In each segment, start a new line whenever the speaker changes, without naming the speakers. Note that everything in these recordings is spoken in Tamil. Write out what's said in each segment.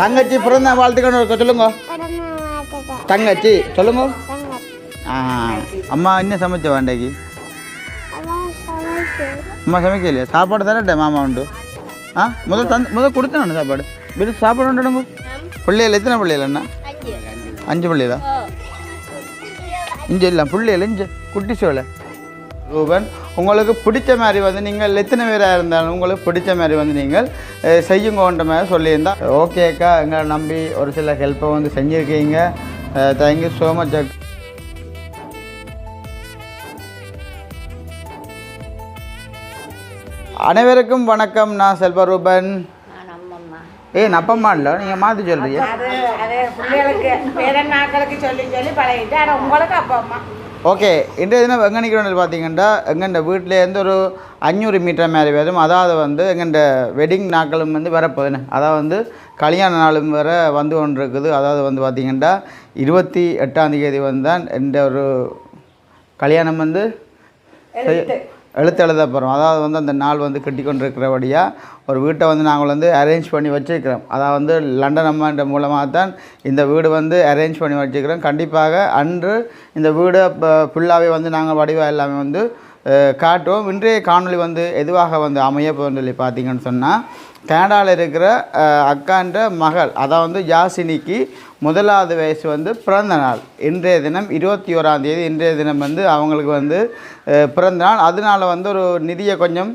தங்கச்சி பிறந்த வாழ்த்துக்கணும் சொல்லுங்க. தங்கச்சி சொல்லுங்க. அம்மா என்ன சமைச்ச வேண்டைக்கு? அம்மா சமைக்கலையா? சாப்பாடு தானே மாமா உண்டு? ஆ முதல் தந்து முதல் கொடுத்தேன் சாப்பாடு. வீடு சாப்பாடு உண்டுங்க பிள்ளைகள் எத்தனை பிள்ளைகள் அண்ணா? அஞ்சு. பிள்ளைகளா? இஞ்ச இல்லை பிள்ளைகள் இஞ்ச குட்டி சோலை ரூபன். உங்களுக்கு பிடிச்ச மாதிரி வந்து நீங்கள் எத்தனை பேராக இருந்தாலும் உங்களுக்கு பிடிச்ச மாதிரி வந்து நீங்கள் செய்யுங்கன்ற மாதிரி சொல்லியிருந்தா. ஓகேக்கா எங்களை நம்பி ஒரு சில ஹெல்ப்பை வந்து செஞ்சுருக்கீங்க. தேங்க்யூ ஸோ மச் அனைவருக்கும் வணக்கம் நான் செல்வரூபன் ஏய் நப்பம்மா இல்லை நீங்கள் மாற்றி சொல்கிறீங்க
அது அது பிள்ளைகளுக்கு பேரண்ணாக்களுக்கு சொல்லி சொல்லி பழகிட்டு ஆனால் உங்களுக்கு அப்பா அம்மா
ஓகே இன்றைய தினம் எங்கே நிற்கிறோம் பார்த்தீங்கன்னா எங்கண்ட வீட்டிலேருந்து ஒரு அஞ்சூறு மீட்டர் மேலே வரும் அதாவது வந்து எங்கெண்ட வெட்டிங் நாட்களும் வந்து வரப்போகுதுன்னு அதாவது வந்து கல்யாண நாளும் வர வந்து கொண்டு இருக்குது அதாவது வந்து பார்த்திங்கன்னா இருபத்தி எட்டாம் தேதி வந்து தான் இந்த ஒரு கல்யாணம் வந்து
எழுத்து
எழுத போகிறோம் அதாவது வந்து அந்த நாள் வந்து கட்டி கொண்டிருக்கிறபடியாக ஒரு வீட்டை வந்து நாங்கள் வந்து அரேஞ்ச் பண்ணி வச்சுருக்கிறோம். அதாவது வந்து லண்டன் அம்மான்ற மூலமாக தான் இந்த வீடு வந்து அரேஞ்ச் பண்ணி வச்சுருக்கிறோம். கண்டிப்பாக அன்று இந்த வீடு ஃபுல்லாகவே வந்து நாங்கள் வடிவம் எல்லாமே வந்து காட்டுவோம். இன்றைய காணொளி வந்து எதுவாக வந்து அமைய போகுதுன்னு சொல்லி பார்த்தீங்கன்னு சொன்னால் கனடாவில் இருக்கிற அக்கான்ற மகள் அதாவது வந்து யாசினிக்கு முதலாவது வயசு வந்து பிறந்த நாள் இன்றைய தினம் இருபத்தி ஓராம் தேதி இன்றைய தினம் வந்து அவங்களுக்கு வந்து பிறந்த நாள் அதனால வந்து ஒரு நிதியை கொஞ்சம்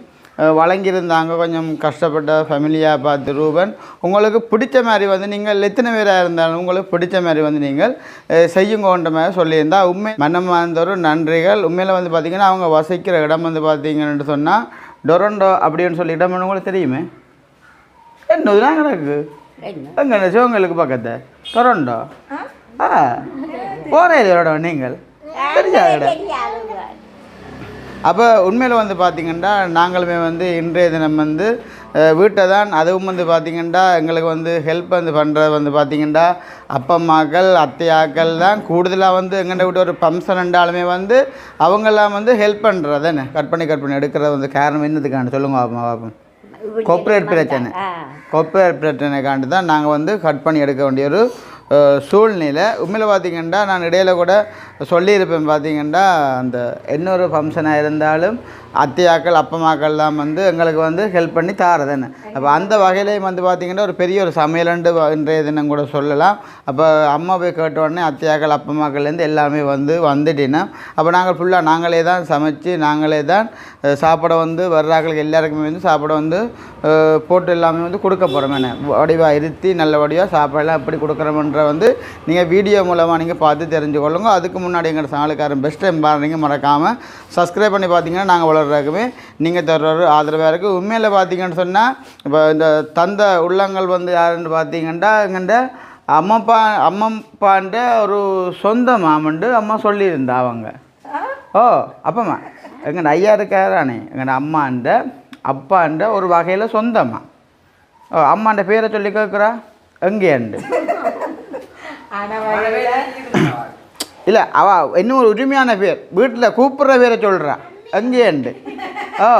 வழங்கியிருந்தாங்க. கொஞ்சம் கஷ்டப்பட்ட ஃபேமிலியாக பார்த்து ரூபன். உங்களுக்கு பிடிச்ச மாதிரி வந்து நீங்கள் எத்தனை பேராக இருந்தாலும் உங்களுக்கு பிடிச்ச மாதிரி வந்து நீங்கள் அஹ், செய்யுங்கன்ற மாதிரி சொல்லியிருந்தா உண்மை மனமார்ந்தொரு நன்றிகள். உண்மையில் வந்து பார்த்திங்கன்னா அவங்க வசிக்கிற இடம் வந்து பார்த்தீங்கன்னு சொன்னால் டொரண்டோ அப்படின்னு சொல்லி இடம் உங்களுக்கு தெரியுமே? என்னதுலாம் கிடக்கு எங்க சிவங்களுக்கு பக்கத்து டொரண்டோ ஆ போகிற இடம் நீங்கள் தெரியாத இடம் அப்போ உண்மையில் வந்து பார்த்திங்கன்னா நாங்களுமே வந்து இன்றைய தினம் வந்து வீட்டை தான் அதுவும் வந்து பார்த்திங்கன்னா எங்களுக்கு வந்து ஹெல்ப் வந்து பண்ணுறது வந்து பார்த்திங்கன்னா அப்பம்மாக்கள் அத்தையாக்கள் தான் கூடுதலாக வந்து எங்கள்கிட்ட விட்டு ஒரு ஃபங்க்ஷன் என்றாலுமே வந்து அவங்கெல்லாம் வந்து ஹெல்ப் பண்ணுறது தானே கட் பண்ணி கட் பண்ணி எடுக்கிறது வந்து காரணம் என்னதுக்கான சொல்லுங்க பாப்போம் கொப்பரேட் பிரச்சனை. கொப்பரேட் பிரச்சனைக்காண்டி தான் நாங்கள் வந்து கட் பண்ணி எடுக்க வேண்டிய ஒரு சூழ்நிலை உண்மையில் பார்த்தீங்கன்னா நான் இடையில கூட சொல்லியிருப்பேன் பார்த்தீங்கன்னா அந்த இன்னொரு ஃபங்க்ஷனாக இருந்தாலும் அத்தையாக்கள் அப்பமாக்கள்லாம் வந்து எங்களுக்கு வந்து ஹெல்ப் பண்ணி தாரதுன்னு. அப்போ அந்த வகையிலையும் வந்து பார்த்திங்கன்னா ஒரு பெரிய ஒரு சமையலண்டு இன்றைய தினம் கூட சொல்லலாம். அப்போ அம்மா போய் கேட்ட உடனே அத்தையாக்கள் அப்பமாக்கள்லேருந்து எல்லாமே வந்து வந்துட்டினா அப்போ நாங்கள் ஃபுல்லாக நாங்களே தான் சமைச்சு நாங்களே தான் சாப்பிட வந்து வர்றாக்களுக்கு எல்லாருக்குமே வந்து சாப்பிட வந்து போட்டு எல்லாமே வந்து கொடுக்க போகிறோம் என்ன வடிவாக இருத்தி நல்ல வடிவாக சாப்பாடெல்லாம் எப்படி கொடுக்குறோமன்ற வந்து நீங்கள் வீடியோ மூலமாக நீங்கள் பார்த்து தெரிஞ்சுக்கொள்ளுங்க. அதுக்கு முன்னாடி எங்கள் சேனலுக்காரன் பெஸ்ட் டைம் பாருங்க மறக்காமல் சப்ஸ்கிரைப் பண்ணி பார்த்தீங்கன்னா நாங்கள் வளர்றதுக்குமே நீங்கள் தர்ற ஆதரவாக இருக்குது உண்மையில் பார்த்தீங்கன்னு சொன்னால் இப்போ இந்த தந்த உள்ளங்கள் வந்து யாருன்னு பார்த்தீங்கன்னா எங்கள்கிட்ட அம்மப்பா அம்மப்பான்ற ஒரு சொந்த மாமண்டு அம்மா சொல்லியிருந்தா அவங்க. ஓ அப்பம்மா. எங்கள் ஐயா இருக்காரானே எங்கள் அம்மாண்ட அப்பாண்ட ஒரு வகையில் சொந்தம்மா. ஓ அம்மாண்ட பேரை சொல்லி கேட்குறா
வகையில்
இல்லை அவ இன்னும் ஒரு உரிமையான பேர். வீட்டில் கூப்பிட்ற பேரை சொல்கிறான் எங்கேண்டு ஓ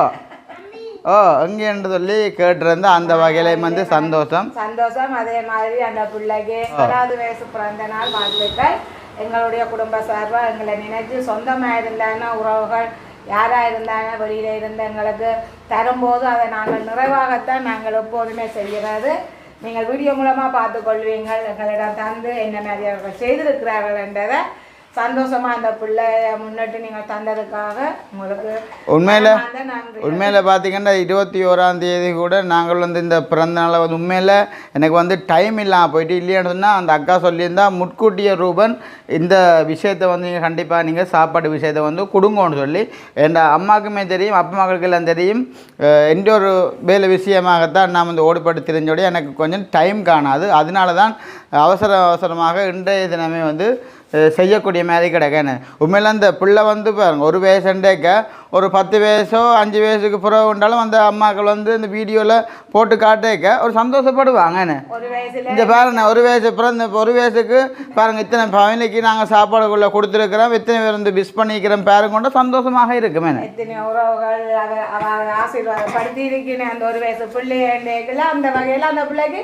ஓ எங்கேண்டு சொல்லி கேட்டிருந்தா அந்த வகையில வந்து சந்தோஷம்.
சந்தோஷம். அதே மாதிரி அந்த பிள்ளைக்கு ஏழாவது வயசு பிறந்த நாள் வாழ்த்துக்கள். எங்களுடைய குடும்ப சார்பாக எங்களை நினைச்சு சொந்தமாக இருந்தாங்கன்னா உறவுகள் யாராக இருந்தாங்க வெளியில் இருந்து எங்களுக்கு தரும்போது அதை நாங்கள் நிறைவாகத்தான் நாங்கள் எப்போதுமே செய்கிறது. நீங்கள் வீடியோ மூலமாக பார்த்து கொள்வீங்கள் எங்களிடம் தந்து என்ன மாதிரி அவர்கள் செய்திருக்கிறார்கள் என்றதை சந்தோஷமாக அந்த பிள்ளைய முன்னிட்டு நீங்கள் தந்ததுக்காக உங்களுக்கு
உண்மையில் உண்மையில் பார்த்தீங்கன்னா இருபத்தி ஓராம் தேதி கூட நாங்கள் வந்து இந்த பிறந்த நாளை வந்து உண்மையில் எனக்கு வந்து டைம் இல்லாமல் போயிட்டு இல்லைன்னு சொன்னால் அந்த அக்கா சொல்லியிருந்தா முட்கூட்டிய ரூபன் இந்த விஷயத்தை வந்து நீங்கள் கண்டிப்பாக நீங்கள் சாப்பாடு விஷயத்தை வந்து கொடுங்கன்னு சொல்லி. என் அம்மாவுக்குமே தெரியும் அப்பா மகளுக்கு எல்லாம் தெரியும். எந்த ஒரு வேலை விஷயமாகத்தான் நான் வந்து ஓடிப்பட்டு தெரிஞ்சோடய எனக்கு கொஞ்சம் டைம் காணாது. அதனால தான் அவசர அவசரமாக இன்றைய தினமே வந்து செய்யக்கூடிய மாதிரி கிடக்கேன்னு உண்மையில அந்த பிள்ளை வந்து பாருங்க ஒரு வயசுண்டேக்க ஒரு பத்து வயசோ அஞ்சு வயசுக்கு பிறகு உண்டாலும் அந்த அம்மாக்கள் வந்து இந்த வீடியோவில் போட்டு காட்டேக்க ஒரு சந்தோஷப்படுவாங்கன்னு இந்த பாருங்க ஒரு வயசு பிறந்த ஒரு வயசுக்கு பாருங்க இத்தனை ஃபேமிலிக்கு நாங்கள் சாப்பாடுக்குள்ளே கொடுத்துருக்குறோம் இத்தனை பேர் வந்து மிஸ் பண்ணிக்கிறோம் பேரும் கொண்டு சந்தோஷமாக இருக்குமே.
உறவுகள் ஆசீர்வாதப்படுத்தி இருக்கிறேன் அந்த ஒரு வயசு பிள்ளைகள் அந்த வகையில் அந்த பிள்ளைக்கு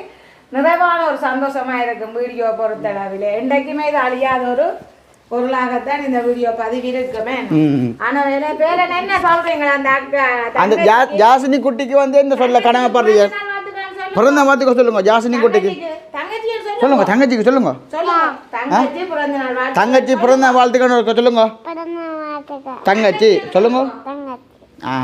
நிறைவான ஒரு சந்தோஷமா இருக்கும் வீடியோ பொறுத்தளவில். என்றைக்குமே இது அழியாத ஒரு பொருளாகத்தான் இந்த வீடியோ பதிவு இருக்குமே
ம்
ஆனா வேற பேர என்ன சொல்றீங்க அந்த அக்கா
அந்த ஜாசினி குட்டிக்கு வந்து என்ன சொல்ல கடமைப்படுறீங்க பிறந்த மாத்துக்க சொல்லுங்க. ஜாசினி குட்டிக்கு.
தங்கச்சி
சொல்லுங்க. தங்கச்சிக்கு சொல்லுங்க.
சொல்லுங்க. தங்கச்சி பிறந்த
வாழ்த்துக்கணும் இருக்க சொல்லுங்க. தங்கச்சி சொல்லுங்க. ஆ.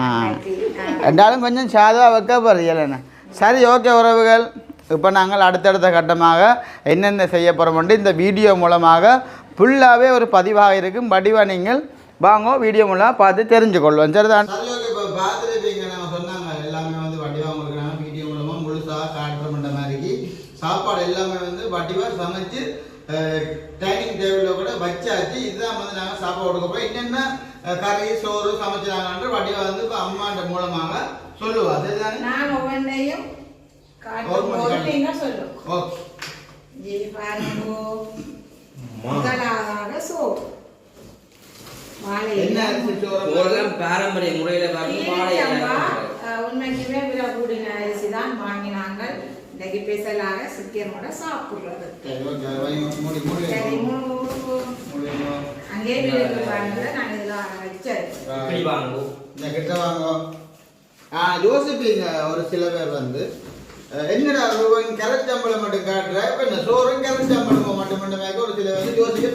ரெண்டாலும் கொஞ்சம் சாதுவாக வைக்க போகிறீங்களேண்ணே சரி ஓகே உறவுகள். இப்போ நாங்கள் அடுத்தடுத்த கட்டமாக என்னென்ன செய்ய போகிறோம்ட்டு இந்த வீடியோ மூலமாக ஃபுல்லாகவே ஒரு பதிவாக இருக்கும். வடிவாக நீங்கள் வாங்க வீடியோ மூலமாக பார்த்து தெரிஞ்சுக்கொள்வோம். சரிதான் சரி ஓகே இப்போ பார்த்துருப்பீங்க நம்ம சொன்னாங்க எல்லாமே வந்து வடிவாக உங்களுக்கு நாங்கள் வீடியோ மூலமாக முழுசாக காட்டுறோம்ன்ற மாதிரிக்கு. சாப்பாடு எல்லாமே வந்து வடிவாக சமைச்சு டைனிங் டேபிளில் கூட வச்சாச்சு. இதுதான் வந்து நாங்கள் சாப்பாடு கொடுக்க போகிறோம் என்னென்ன கறி சோறு சமைச்சாங்கன்ற வடிவாக வந்து இப்போ அம்மான்ற மூலமாக சொல்லுவா. சரிதானே?
நான் ஒவ்வொன்றையும் நீங்க சொல்லுங்க
ஓகே
இது பாருங்க முதலாவதாக சோறு
பாரம்பரிய முறையில
உண்மைக்குமே விலை கூடின அரிசி தான் வாங்கினாங்க இன்னைக்கு ஸ்பெஷலாக சிக்கனோட சாப்பிடுறது. அங்கே நாங்கள் இதில்
இப்படி வாங்குவோம்
ஒரு சில பேர் வந்து என்னடா ரூபன் கரண்ட் சம்பளம் மட்டும் காட்டுற? இப்போ என்ன சோறும் கரண்ட் சம்பளம் மட்டும் மட்டுமே ஒரு சில வந்து யோசிக்க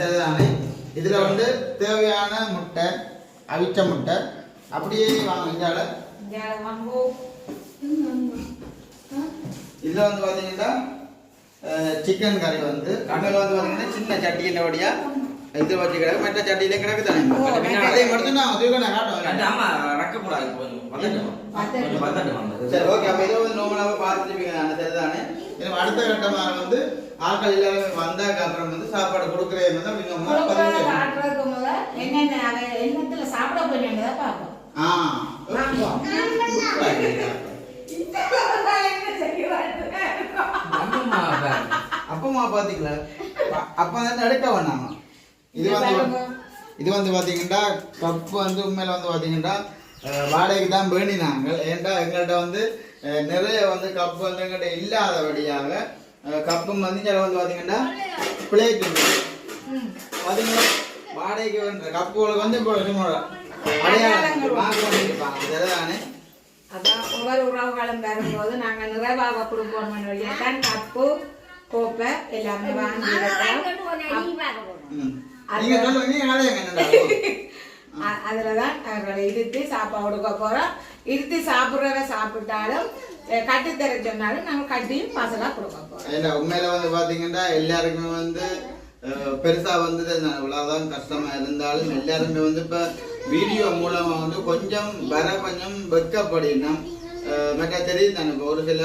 சரிதானே இதில் வந்து தேவையான முட்டை அவிச்ச முட்டை அப்படியே வாங்க இதில் வந்து பார்த்தீங்கன்னா சிக்கன் கறி வந்து கண்ணில் வந்து பார்த்தீங்கன்னா சின்ன சட்டி என்னபடியா இது வச்சு கிடக்கு மற்ற சட்டியில கிடக்கு தானே அதே மட்டும் நான் தூக்க நான் காட்டுவேன்
ஆமா கொஞ்சம் பதட்டம்
சரி ஓகே அப்போ இதை வந்து நோமலாக பார்த்துருப்பீங்க நான் சரிதானே அடுத்த கட்டமாக வந்து ஆட்கள் எல்லாருமே வந்தாக்க அப்புறம் வந்து சாப்பாடு கொடுக்குறது வந்து
முதல்ல என்னென்ன என்னத்துல சாப்பிட போறீங்க பார்ப்போம்
ஆ? அப்பமா பாத்தீங்களா அப்ப வந்து எடுக்க வேணாமா இது வந்து இது வந்து பாத்தீங்கன்னா கப்பு வந்து உண்மையில வந்து பாத்தீங்கன்னா அஹ், வாடகைக்கு தான் வேணினாங்க ஏன்டா எங்கள்கிட்ட வந்து நிறைய வந்து கப்பு வந்து எங்கள்கிட்ட இல்லாதபடியாக கப்பும் வந்து இங்க வந்து பாத்தீங்கன்னா பிளேட்
ம்.
பாத்தீங்களா? வாடகைக்கு வேண்ட கப்புகளுக்கு வந்து இப்போ சும்மா அடையாளம் வாங்க வேண்டியிருப்பாங்க. சரிதானே?
அதான் ஒவ்வொரு உறவுகளும் வரும்போது நாங்க நிறைவாக குடும்பம் தான் கப்பு கோப்பை எல்லாமே வாங்கி.
நீங்க சொல்லுங்க நீங்க அடையாங்க என்னடா
அ- அதுலதான் அவர்களை இருத்தி சாப்பாடு கொடுக்க போறோம். இருத்தி சாப்பிட்றத சாப்பிட்டாலும் கட்டி தர சொன்னாலும் நாங்க கட்டியும் பசலா கொடுக்க
இல்ல உண்மையில வந்து பாத்தீங்கன்னா எல்லாருக்குமே வந்து பெருசா வந்து இவ்வளவுதான் கஷ்டமா இருந்தாலும் எல்லாருமே வந்து இப்ப வீடியோ மூலமா வந்து கொஞ்சம் வர கொஞ்சம் வெட்கப்படினோம் மற்ற தெரியுது தானே ஒரு சில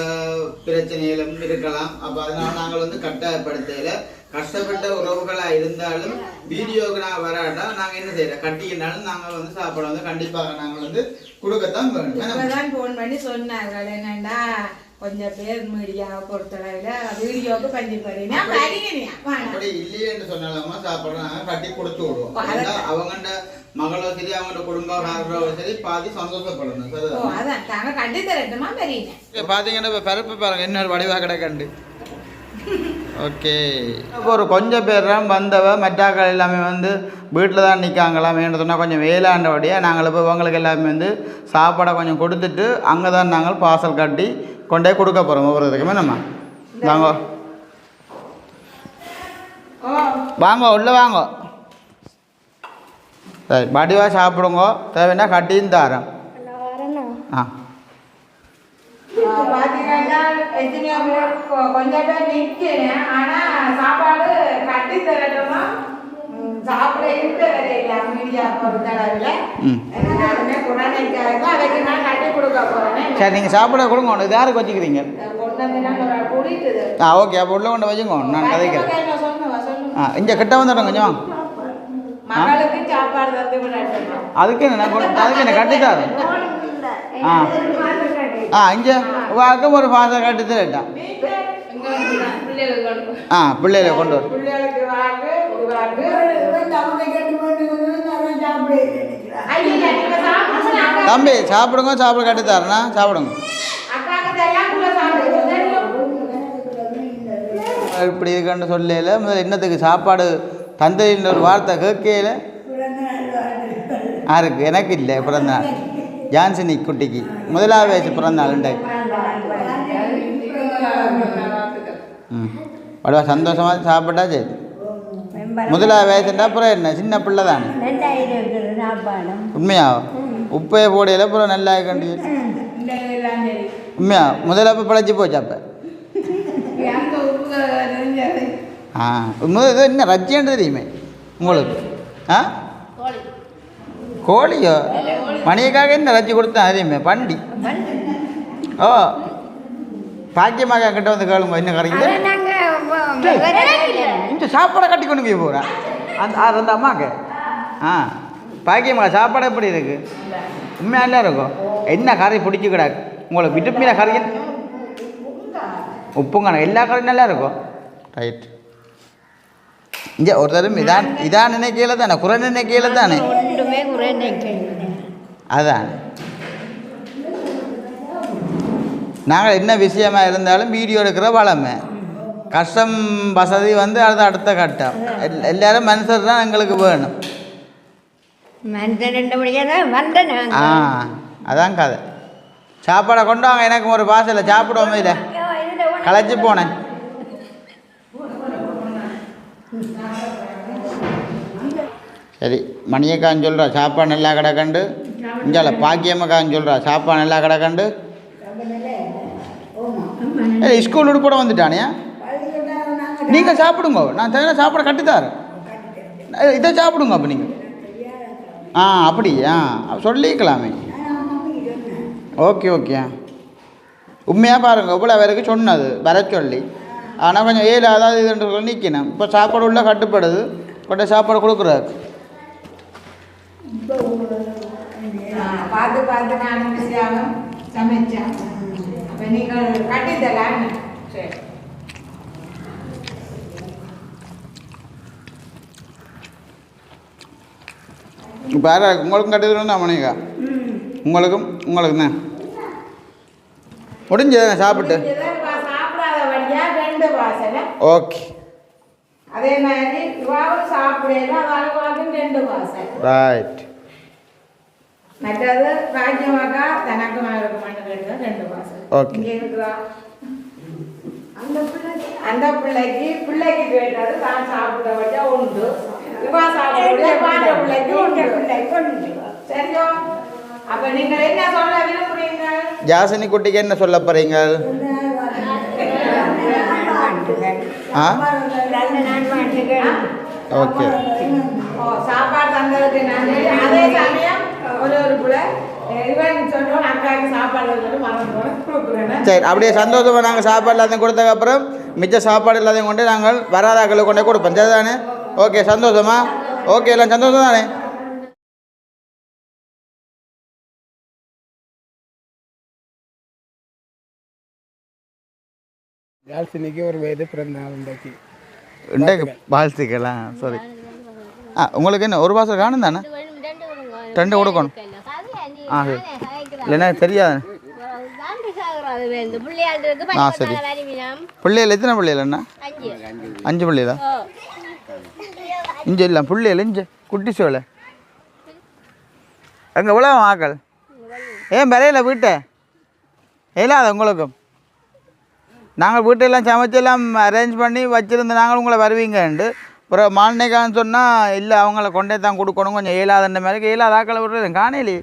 பிரச்சனைகளும் இருக்கலாம். அப்ப அதனால நாங்கள் வந்து கட்டாயப்படுத்தல. கஷ்டப்பட்ட உறவுகளா இருந்தாலும் வீடியோக்கு நான் வராட்டா நாங்க என்ன செய்யறோம் கட்டிக்கினாலும் நாங்கள் வந்து சாப்பாடு வந்து கண்டிப்பாக நாங்கள் வந்து கொடுக்கத்தான் வேணும்.
போன் பண்ணி சொன்னார்கள் என்னன்னா கொஞ்சம் பேர் மீடியாவை பொறுத்தளவுல வீடியோவுக்கு பஞ்சு போறீங்க
அப்படி இல்லையே என்று சொன்னாலுமா சாப்பாடு நாங்க கட்டி கொடுத்து விடுவோம். அவங்கண்ட மகளோ சரி அவங்கள்ட்ட குடும்பக்காரரோ சரி பாதி சந்தோஷப்படணும்
அதான். நாங்க கட்டி தரட்டுமா
இப்போ பரப்பு பாருங்க என்ன வடிவாக கிடக்கண்டு. ஓகே. இப்போ ஒரு கொஞ்சம் பேர் தான் வந்தவ மற்றாக்கள் எல்லாமே வந்து வீட்டில் தான் நிற்காங்களாம் வேணும் சொன்னால் கொஞ்சம் வேலாண்டபடியாக நாங்கள் இப்போ இவங்களுக்கு எல்லாமே வந்து சாப்பாடை கொஞ்சம் கொடுத்துட்டு அங்கே தான் நாங்கள் பார்சல் கட்டி கொண்டே கொடுக்க போகிறோம் ஒவ்வொருத்துக்குமே நம்ம. வாங்க.
ஓ
வாங்க உள்ளே வாங்க. சரி வடிவாக சாப்பிடுங்க. தேவைன்னா கட்டியும் தரேன். ஆ.
இப்போ பாத்தீங்கன்னா எத்தனையோ பேர் கொ- கொஞ்சம் பேர் நிற்கிறேன் ஆனா சாப்பாடு கட்டி தரட்டுமா ம், சாப்பிட இருக்க வரையில மீடியா பொறுத்தளவில்.
ம்.
எல்லாருமே குழந்தைக்காக அதுக்கு நான் கட்டி கொடுக்க போறேன்.
சரி நீங்கள் சாப்பிட கொடுங்க ஒன்று யாருக்கு வச்சுக்கிறீங்க ஆ ஓகே அப்போ உள்ள கொண்டு வச்சுக்கோ நான் கதைக்கிறேன். ஆ இங்கே கிட்ட வந்துடும் கொஞ்சம். அதுக்கு என்ன அதுக்கு என்ன கட்டித்தாரேன். ஆ. ஆ இங்கே வாக்கம் ஒரு பாசம் கட்டி தரட்டான் ஆ பிள்ளைகளை கொண்டு வரும் தம்பி சாப்பிடுங்க சாப்பிட கட்டி தரேண்ணா சாப்பிடுங்க இப்படி இருக்குன்னு சொல்லல முதல்ல என்னத்துக்கு சாப்பாடு தந்தைன்ற ஒரு வார்த்தை கேட்கல யாருக்கு எனக்கு இல்லை பிறந்த நாள் ஜான்சினி குட்டிக்கு முதலாவது வயசு பிறந்த நாள் இன்றைக்கு. ம். அவ்வளோ சந்தோஷமாக சாப்பிட்டா சரி. முதலாவது வயசுண்டா அப்புறம் என்ன? சின்ன பிள்ளை தானே உண்மையா? உப்பையை போடையில அப்புறம் நல்லா கண்டி உண்மையா? முதல்ல அப்போ பிழைச்சி போச்சு அப்போ. ஆ முதல் என்ன ரஜ்ஜின்னு தெரியுமே? உங்களுக்கு? ஆ? கோழியோ? மணியக்காக என்ன ரஜ்ஜி கொடுத்தா தெரியுமே பண்டி. ஓ பாக்கியமாக கிட்ட வந்து கேளுங்க என்ன கரைக்குது. இந்த சாப்பாடை கட்டி கொண்டு போய் போகிறா அந்த அது அந்த அம்மாக்கு? ஆ பாக்கியம்மா சாப்பாடு எப்படி இருக்கு? உண்மையாக நல்லா இருக்கும்? என்ன கறி பிடிச்சி கிடாக்கு? உங்களுக்கு விட்டுப்பின கறி உப்புங்க எல்லா கறியும் நல்லா இருக்கும். ரைட் இங்கே ஒரு தரம் இதான் இதான் நினைக்கையில் தானே குறை நினைக்கையில் தானே? அதான். நாங்கள் என்ன விஷயமா இருந்தாலும் வீடியோ எடுக்கிற வளமை. கஷ்டம் வசதி வந்து அது அடுத்த கட்டம். எல்- எல்லாரும் மனுஷர் தான் எங்களுக்கு வேணும். ஆ அதான் கதை. சாப்பாடை கொண்டு வாங்க எனக்கு ஒரு பாசையில் சாப்பிடுவோமே இல்லை. களைச்சி போனேன். சரி மணியக்கான்னு சொல்கிறா சாப்பாடு நல்லா கிடக்கண்டு. இஞ்சால பாக்கியம்மக்கான்னு சொல்கிறா சாப்பாடு நல்லா கிடக்கண்டு. ஏய் ஸ்கூல் உடுப்பட வந்துட்டானியா நீங்கள் சாப்பிடுங்க. நான் தனியாக சாப்பாடு கட்டுத்தார் இதை சாப்பிடுங்க அப்போ நீங்கள் ஆ அப்படி ஆ சொல்லிக்கலாமே. Okay okay. உண்மையாக பாருங்க இவ்வளோ பேருக்கு சொன்னது. வர சொல்லி. ஆனால் கொஞ்சம் ஏழு அதாவது இதுன்ற சொல்லி நிற்கணும் இப்போ சாப்பாடு உள்ள கட்டுப்படுது. கொண்ட சாப்பாடு கொடுக்குறாரு.
பார்த்து பார்த்து நான் பிஸியாகவும் சமைச்சேன். அப்போ நீங்கள் கட்டித்தரலாம். சரி.
இப்போ உங்களுக்கும் கட்டுறது தான் மணிக்கா உங்களுக்கும் உங்களுக்கு தான்? முடிஞ்சதானே சாப்பிட்டு? ஓகே.
அதே மாதிரி இவாவும் ரெண்டு வாசல்
ரைட்
மற்றது ராஜ்யமாக்கா தனக்கு மகளுக்கு கேட்டது ரெண்டு வாசல்
Okay.
இங்க இருக்குதா அந்த பிள்ளைக்கு அந்த பிள்ளைக்கு பிள்ளைக்கு கேட்டது தான் சாப்பிட வச்சா உண்டு இவா சாப்பிட பாண்ட பிள்ளைக்கு உண்டு பிள்ளைக்கு உண்டு சரியோ அப்ப நீங்க என்ன சொல்ல விரும்புறீங்க
ஜாசினி குட்டிக்கு என்ன சொல்ல போகிறீங்க ஆ ஓகே
சாப்பாடு தந்ததுக்கு நன்றி அதே சமயம்
சரி அப்படியே சந்தோஷமாக நாங்கள் சாப்பாடு எல்லாத்தையும் கொடுத்ததுக்கப்புறம் மிச்ச சாப்பாடு எல்லாத்தையும் கொண்டு நாங்கள் வராதாக்களுக்கு கொண்டே கொடுப்போம். சரிதானே? ஓகே சந்தோஷமா? ஓகே எல்லாம் சந்தோஷம் தானே
ஒரு வயது பிறந்த நாள் இன்றைக்கு.
இன்றைக்கு வாழ்த்துக்கலாம் சாரி ஆ உங்களுக்கு என்ன ஒரு மாதம் காணும் தானே? ரெண்டு கொடுக்கணும். ஆ சரி. இல்லைன்னா தெரியாது. ஆ சரி. பிள்ளைகள் எத்தனை பிள்ளைகள் அண்ணா? அஞ்சு பிள்ளைகளா இஞ்ச இல்லை பிள்ளைகள் இஞ்ச. குட்டி சோலை. அங்கே எவ்வளோ ஆக்கள். ஏன் விரையில வீட்டை? இல்லாத உங்களுக்கும்? நாங்கள் வீட்டெல்லாம் சமைச்செல்லாம் அரேஞ்ச் பண்ணி வச்சுருந்து நாங்கள் உங்களை வருவீங்கண்டு அப்புறம் மாநினைக்கான்னு சொன்னால் இல்லை அவங்கள கொண்டே தான் கொடுக்கணும் கொஞ்சம் இயலாதன்ற மாதிரி. இயலாத ஆக்களை விடுறது காணையிலே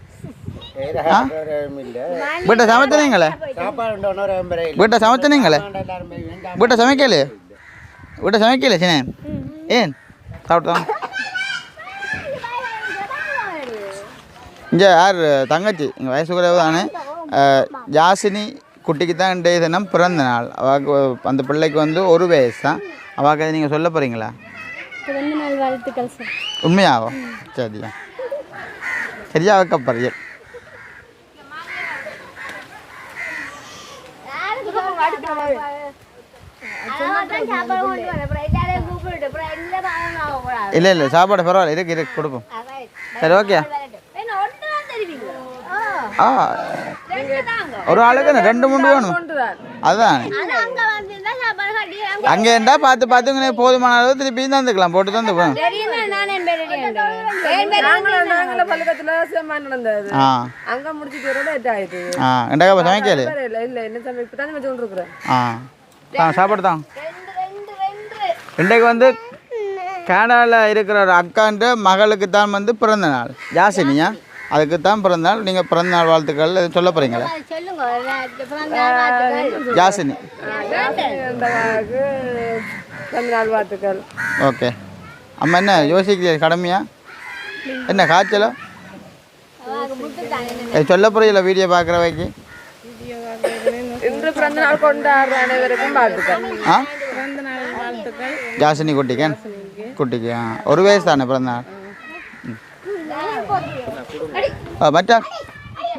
வீட்டை சமைச்சனீங்களே? வீட்டை சமைச்சனீங்களே? வீட்டை சமைக்கல வீட்டை சமைக்கல சினே? ஏன்? சாப்பிட்டோம் இங்கே யார்? தங்கச்சி. எங்கள் வயசு குறைவு தானே. ஜாசினி குட்டிக்கு தான் இன்றைய தினம் பிறந்த நாள். அவக்கு அந்த பிள்ளைக்கு வந்து ஒரு வயசு தான். அவாக்கு நீங்கள் சொல்ல போகிறீங்களா
பிறந்த நாள் வாழ்த்துக்கள் சார்
உண்மையாகும் சரியா. சரியா வைக்கப்படுறிய இல்லை இல்லை சாப்பாடு பரவாயில்ல. இருக்கு இருக்கு கொடுப்போம். சரி ஓகே ஆ. ஒரு ஆளுக்கு ரெண்டு மூணு வேணும்? அதான்.
அது அங்க
இருந்தா பார்த்து பார்த்துங்க போதுமான அளவு திருப்பி தந்துக்கலாம் போட்டு
தான்
சாப்பாடு தான்
ரெண்டு ரெண்டு ரெண்டு.
இன்றைக்கு வந்து கனடாவில் இருக்கிற ஒரு அக்கான்ற மகளுக்கு தான் வந்து பிறந்த நாள். ஜாசினியா அதுக்கு தான் பிறந்த நாள் நீங்கள் பிறந்த நாள் வாழ்த்துக்கள் எதுவும் சொல்ல போகிறீங்களா. ஜாசினி
அந்த வாக்கு பிறந்த நாள் வாழ்த்துக்கள்.
ஓகே. அம்மா என்ன யோசிக்கிறீங்க கடமையா? என்ன காய்ச்சலோ? சொல்ல போகிறீங்களா வீடியோ பார்க்குறவைக்கு.
இன்று பிறந்த நாள் கொண்டாடுற அனைவருக்கும் வாழ்த்துக்கள்.
ஆ? ஜாசினி குட்டிக்கன். குட்டிக்கு ஆ. ஒரு வயசு தானே பிறந்த நாள் ம். ஆ மட்டா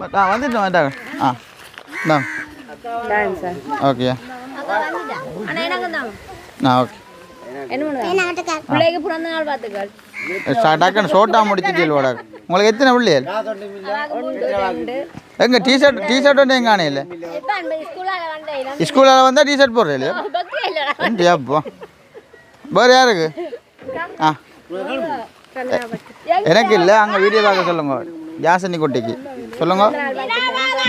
மட்டா வந்துட்டோம் மட்டா ஆ இந்தா
தேங்க்ஸ் சார்.
ஓகே.
அக்கா வந்துட்டா. ஆனா எனக்கு தான்.
ஆ ஓகே.
என்ன பண்ணுங்க? பிள்ளைக்கு பிறந்த நாள் வாழ்த்துக்கள்.
டக்குன்னு ஷோட்டா முடிச்சுட்டு ஓட உங்களுக்கு எத்தனை பிள்ளைகள் எங்க டிஷர்ட் டிஷர்ட் ஒன்று எங்க
இப்ப அந்த ஸ்கூலால
வந்தால் டிஷர்ட் போடுறேன் இல்லையா?
பக்கத்துல இல்லடா.
இந்தியா போ வேறு யாருக்கு? ஆ. எனக்கு இல்லை அங்கே வீடியோ பார்க்க சொல்லுங்க. ஜாசினி குட்டிக்கு சொல்லுங்க.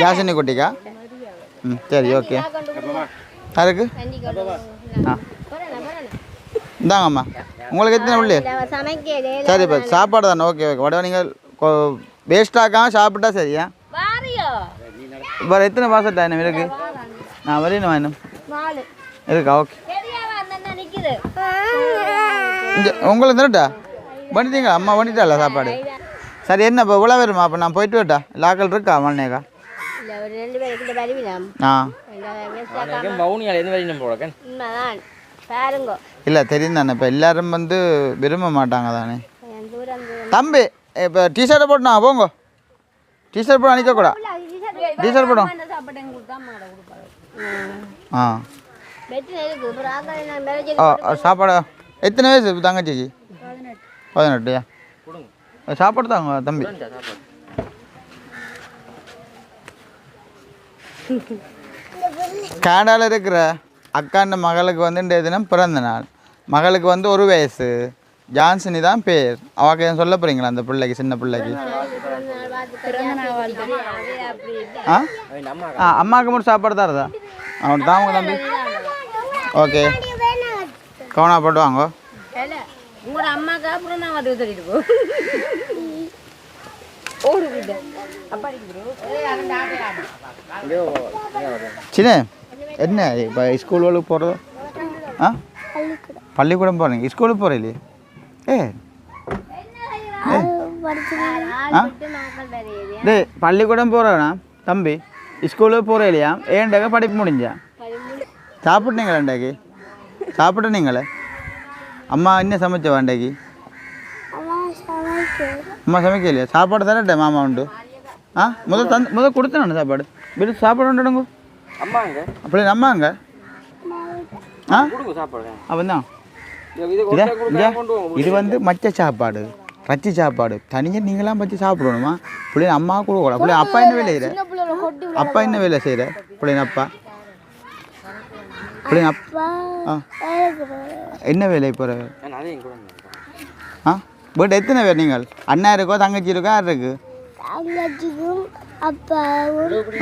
ஜாசினி குட்டிக்கா ம் சரி ஓகே. யாருக்கு. ஆ? இந்தாங்கம்மா. உங்களுக்கு எத்தனை பிள்ளை
இல்ல, அவ சமைக்கலே.
சரி இப்போ சாப்பாடு தானே. Okay okay. உடனே நீங்கள் வேஸ்டாக்காம சாப்பிட்டா சரியா? வேறு எத்தனை பாசம் டைம் இருக்கு? நான் வேணும்
நாலு.
இருக்கா? ஓகே. உங்களுக்கு தரட்டா பண்ணிட்டீங்களா அம்மா பண்ணிட்டால சாப்பாடு? சரி என்ன இப்போ இவ்வளோ வருமா அப்போ நான் போயிட்டு வரட்டா? லாக்கல் இருக்கா மல்னேக்கா
இல்ல,
தெரியும் தானே இப்போ எல்லாரும் வந்து விரும்ப மாட்டாங்க தானே. தம்பி இப்போ டிஷர்ட்டை போட்டுனா போங்க. டிஷர்ட் போட அணிக்கக்கூடாது டீசல் போடும். ஆ. சாப்பாடு எத்தனை வயசு தங்கச்சிக்கு? பதினெட்டுயா சாப்பாடு தாங்க தம்பி. கனடாவில் இருக்கிற அக்காண்ட மகளுக்கு வந்து தினம் பிறந்த நாள். மகளுக்கு வந்து ஒரு வயசு. ஜான்சனி தான் பேர். அவாக்கு எதுவும் சொல்ல போகிறீங்களா அந்த பிள்ளைக்கு சின்ன பிள்ளைக்கு? ஆ? ஆ அம்மாவுக்கு மட்டும் சாப்பாடு தரதா? அவன் தான் உங்க தம்பி. ஓகே. கவனா போட்டு வாங்க.
உங்களோட அம்மாக்கு அப்புறம் நான் வந்து சொல்லிட்டு போ. ஓடு விடு அப்பா
சின்ன என்ன இப்போ ஸ்கூலுக்கு போகிறது ஆ? பள்ளிக்கூடம் போகிறீங்க ஸ்கூலுக்கு போகிறீங்களே ஏ டேய் பள்ளிக்கூடம் போகிறேண்ணா தம்பி ஸ்கூலுக்கு போகிற இல்லையா? ஏன்டாக்க படிப்பு முடிஞ்சா? சாப்பிட்டீங்களா சாப்பிட்டீங்களே? அம்மா என்ன சமைச்ச வேண்டைக்கு? அம்மா சமைக்கலையா? சாப்பாடு தானே மாமா உண்டு. ஆ முதல் தந்து முதல் கொடுத்தேன் சாப்பாடு. வீட்டு சாப்பாடு உண்டுடுங்க
அம்மாங்க
அப்படி நம்மாங்க ஆ?
கொடுங்க சாப்பாடு.
அவன் தான்
இது
வந்து மச்ச சாப்பாடு. ரச்சி சாப்பாடு. தனியாக நீங்களாம் வச்சு சாப்பிடணுமா? பிள்ளைங்க அம்மா பிள்ளை அப்பா என்ன வேலை செய்கிற அப்பா என்ன வேலை செய்கிற பிள்ளைங்க அப்பா. பிள்ளைங்க அப்பா ஆ. என்ன வேலை போகிற ஆ? வீட்டு எத்தனை பேர் நீங்கள்? அண்ணா இருக்கோ தங்கச்சி இருக்கோ யார் இருக்கு?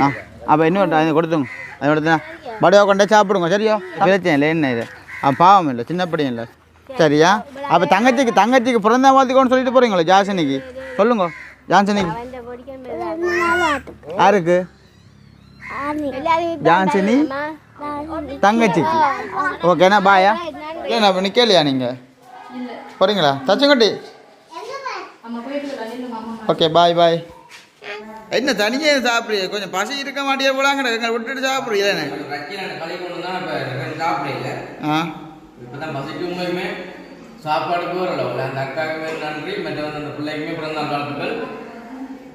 ஆ அப்போ இன்னும் அதை கொடுத்துங்க அதை கொடுத்தா படுவா கொண்டே சாப்பிடுங்க சரியா? பிரச்சனை இல்லை என்ன இது? ஆ பாவம் இல்லை சின்ன படியும் இல்லை. சரியா? அப்போ தங்கச்சிக்கு தங்கச்சிக்கு பிறந்த வாழ்த்துக்கோன்னு சொல்லிட்டு போகிறீங்களா ஜான்சனிக்கு? சொல்லுங்க ஜான்சனிக்கு. யாருக்கு? ஜான்சனி? தங்கச்சிக்கு. ஓகேண்ணா பாயா ஏண்ணா இப்போ நிற்கலையா நீங்கள் போகிறீங்களா தச்சங்கட்டி. ஓகே பாய் பாய் என்ன தனியே சாப்பிடுங்க கொஞ்சம் பசி இருக்க மாட்டியே போலாங்கடா. எங்களை விட்டுட்டு சாப்பிடுறீங்க
ரக்கிலான களி கொண்டு
ஆ
இப்போ தான் அந்த அக்காவுக்கு நன்றி. மற்ற வந்து அந்த பிள்ளைக்குமே பிறந்த வாழ்த்துக்கள்.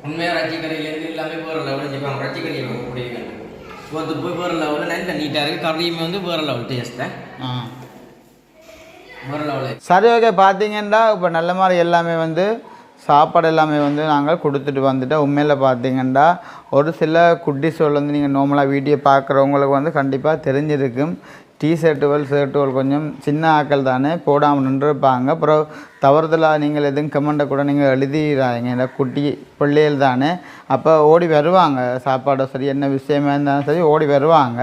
உண்மையாக ரச்சி கடையிலேருந்து எல்லாமே போகிற லெவலில் செய்வாங்க. ரச்சி கடையை பிடிக்க ஒருத்து போய் போகிற லெவலில் நல்ல நீட்டாக இருக்குது கறியுமே வந்து வேறு லெவல் டேஸ்ட்டை
ஆ.
வேறு லெவலில்
சரி ஓகே பார்த்தீங்கன்னா இப்போ நல்ல மாதிரி எல்லாமே வந்து சாப்பாடு எல்லாமே வந்து நாங்கள் கொடுத்துட்டு வந்துட்டோம். உண்மையில் பார்த்தீங்கன்னா ஒரு சில குட்டிஸ்கள் வந்து நீங்கள் நார்மலாக வீடியோ பார்க்குறவங்களுக்கு வந்து கண்டிப்பாக தெரிஞ்சிருக்கும். டீ ஷர்ட்டுகள் ஷர்ட்டுகள் கொஞ்சம் சின்ன ஆக்கள் தானே போடாமல் நின்றுருப்பாங்க. அப்புறம் தவறுதலாக நீங்கள் எதுவும் கமெண்ட்டை கூட நீங்கள் எழுதிடுறாங்க இல்லை குட்டி பிள்ளைகள் தானே. அப்போ ஓடி வருவாங்க சாப்பாடோ சரி என்ன விஷயமா இருந்தாலும் சரி ஓடி வருவாங்க.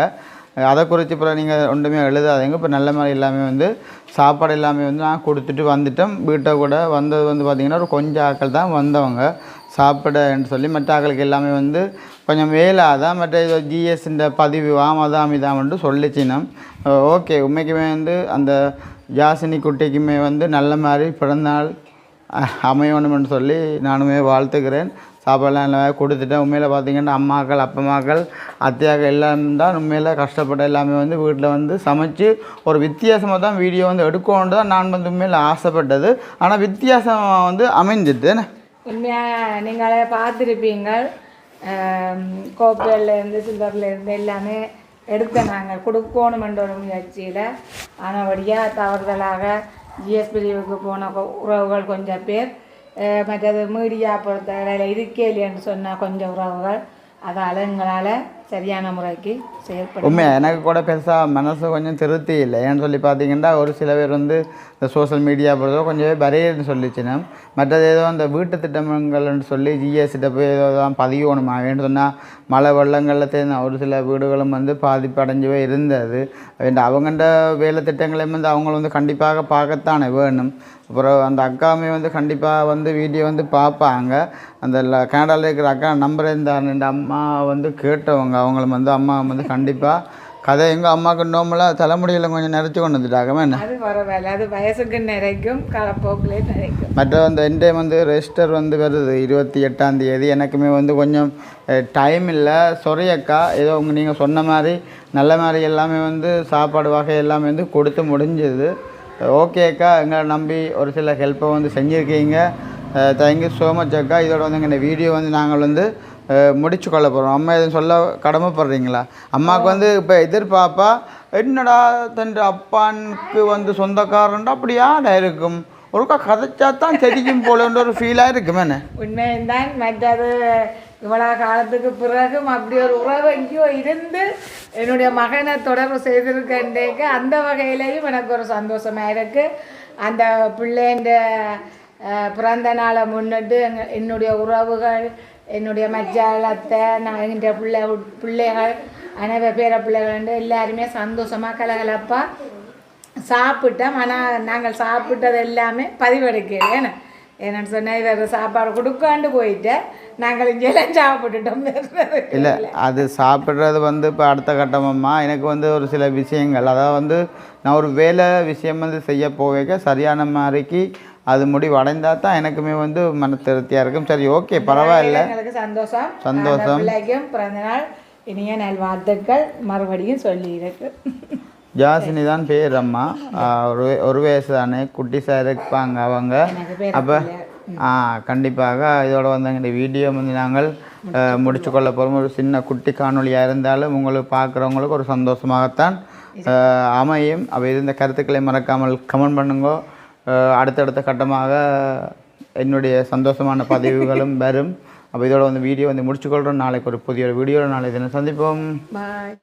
அதை குறித்து இப்போ நீங்கள் ஒன்றுமே எழுதாதீங்க. இப்போ நல்ல மாதிரி எல்லாமே வந்து சாப்பாடு எல்லாமே வந்து நான் கொடுத்துட்டு வந்துட்டோம் வீட்டை கூட வந்தது வந்து பார்த்திங்கன்னா ஒரு கொஞ்சம் ஆட்கள் தான் வந்தவங்க. சாப்பிடன்னு சொல்லி மற்ற ஆட்களுக்கு எல்லாமே வந்து கொஞ்சம் வேலாதான். மற்ற இது ஜிஎஸ்ன்ற பதிவு ஆமதாம் இதாமன்ட்டு சொல்லிச்சினம் ஓகே. உண்மைக்குமே வந்து அந்த ஜாசினி குட்டிக்குமே வந்து நல்ல மாதிரி பிறந்தநாள் அமையணும்னு சொல்லி நானுமே வாழ்த்துக்கிறேன் சாப்பாடுலாம் எல்லாமே கொடுத்துட்டேன் உண்மையில் பார்த்தீங்கன்னா அம்மாக்கள் அப்பமாக்கள் அத்தையாக்கள் எல்லாம் தான் உண்மையில் கஷ்டப்பட்ட எல்லாமே வந்து வீட்டில் வந்து சமைச்சு ஒரு வித்தியாசமாக தான் வீடியோ வந்து எடுக்கணுன்னு தான் நான் வந்து உண்மையில் ஆசைப்பட்டது. ஆனால் வித்தியாசம் வந்து அமைஞ்சிட்டு
உண்மையாக நீங்களே பார்த்துருப்பீங்க கோப்பையிலேருந்து சில்வர்லேருந்து எல்லாமே எடுத்த நாங்கள் கொடுக்கணுமென்ற ஒரு முயற்சியில் ஆனபடியாக தவறுதலாக ஜிஎஸ் பிரிவுக்கு போன உறவுகள் கொஞ்சம் பேர் மற்றது மீடியா பொறுத்தவரை இருக்கே இல்லைன்னு சொன்ன கொஞ்சம் உறவுகள் அதால் எங்களால் சரியான முறைக்கு செயல்பட
உண்மையா? எனக்கு கூட பெருசாக மனசு கொஞ்சம் திருப்தி இல்லை. ஏன்னு சொல்லி பார்த்தீங்கன்னா ஒரு சில பேர் வந்து இந்த சோஷியல் மீடியா பொறுத்தவரை கொஞ்சம் பேர் வரையன்னு மற்றது ஏதோ அந்த வீட்டு திட்டங்கள்னு சொல்லி ஜிஎஸ்கிட்ட போய் ஏதோ தான் பதியணுமா? வேணும் சொன்னால் மழை வெள்ளங்களில் தேர்ந்த ஒரு சில வீடுகளும் வந்து பாதிப்படைஞ்சவே இருந்தது. வேண்ட அவங்கண்ட வேலை திட்டங்களையும் வந்து அவங்களும் வந்து கண்டிப்பாக பார்க்கத்தானே வேணும். அப்புறம் அந்த அக்காமே வந்து கண்டிப்பாக வந்து வீடியோ வந்து பார்ப்பாங்க. அந்த ல- கனடாவில் இருக்கிற அக்கா நம்பர் இருந்தார் அம்மா வந்து கேட்டவங்க அவங்களும் வந்து அம்மா வந்து கண்டிப்பாக கதை எங்கள் அம்மாவுக்கு நோம்பலாக தலைமுடியில் கொஞ்சம் நிறைச்சி கொண்டு வந்துட்டாங்க என்ன?
அது பரவாயில்ல அது வயசுக்கு நிறைக்கும் காலப்போக்கிலே நிறைக்கும்.
மற்ற அந்த என்டே வந்து ரெஜிஸ்டர் வந்து வருது. இருபத்தி எட்டாம் தேதி. எனக்குமே வந்து கொஞ்சம் டைம் இல்லை. சொரியக்கா ஏதோ உங்க நீங்கள் சொன்ன மாதிரி நல்ல மாதிரி எல்லாமே வந்து சாப்பாடு வகை எல்லாமே வந்து கொடுத்து முடிஞ்சது. ஓகேக்கா எங்களை நம்பி ஒரு சில ஹெல்ப்பை வந்து செஞ்சுருக்கீங்க. தேங்க்யூ ஸோ மச் அக்கா. இதோட வந்து இந்த வீடியோ வந்து நாங்கள் வந்து முடிச்சு கொள்ள போகிறோம் அம்மா எதுவும் சொல்ல கடமைப்படுறீங்களா? அம்மாவுக்கு வந்து இப்போ எதிர்பார்ப்பா என்னடா தன் அப்பானுக்கு வந்து சொந்தக்காரன்டா? அப்படி யாரா இருக்கும். ஒருக்கா கதைச்சா தான் தெரியும் போலன்ற ஒரு ஃபீலாக இருக்குமே. என்ன?
மற்றது இவ்வளோ காலத்துக்கு பிறகும் அப்படி ஒரு உறவு எங்கேயோ இருந்து என்னுடைய மகனை தொடர்பு செய்திருக்கேன்டேக்க அந்த வகையிலையும் எனக்கு ஒரு சந்தோஷமாக இருக்குது அந்த பிள்ளைன்ற பிறந்த நாளை முன்னிட்டு என்னுடைய உறவுகள் என்னுடைய மச்சாள் அத்தை நான் என்ற பிள்ளை பிள்ளைகள் அனைவர் பேர பிள்ளைகள் எல்லாருமே சந்தோஷமாக கலகலப்பாக சாப்பிட்டோம். ஆனால் நாங்கள் சாப்பிட்டது எல்லாமே பதிவெடுக்கிறேன் என்னன்னு சொன்னால் இவர் சாப்பாடு கொடுக்காண்டு போயிட்டு நாங்கள் இங்கெல்லாம் சாப்பிட்டுட்டோம்.
இல்லை. அது சாப்பிட்றது வந்து இப்போ அடுத்த கட்டமம்மா. எனக்கு வந்து ஒரு சில விஷயங்கள் அதாவது வந்து நான் ஒரு வேலை விஷயம் வந்து செய்ய போவேக்க சரியான மாதிரிக்கு அது முடிவடைந்தால் தான் எனக்குமே வந்து மன திருப்தியாக இருக்கும். சரி ஓகே பரவாயில்ல.
எங்களுக்கு சந்தோஷம்.
சந்தோஷம்.
அந்த பிள்ளைக்கும் பிறந்த நாள் இனிய நல்வாழ்த்துக்கள். மறுபடியும் சொல்லியிருக்கு.
ஜாசினி தான் பேர் அம்மா. ஒரு ஒரு வயசு தானே குட்டிஸாக இருப்பாங்க அவங்க. அப்போ ஆ கண்டிப்பாக இதோட வந்து இந்த வீடியோ வந்து நாங்கள் அஹ், முடிச்சுக்கொள்ள போகிறோம் ஒரு சின்ன குட்டி காணொளியாக இருந்தாலும் உங்களுக்கு பார்க்குறவங்களுக்கு ஒரு சந்தோஷமாகத்தான் அமையும். அப்போ இது இந்த கருத்துக்களை மறக்காமல் கமெண்ட் பண்ணுங்க. அடுத்தடுத்த கட்டமாக என்னுடைய சந்தோஷமான பதிவுகளும் வரும். அப்போ இதோட வந்து வீடியோ வந்து முடிச்சுக்கொள்கிறோம் நாளைக்கு ஒரு புதிய ஒரு வீடியோவில் நாளை தினம் சந்திப்போம்.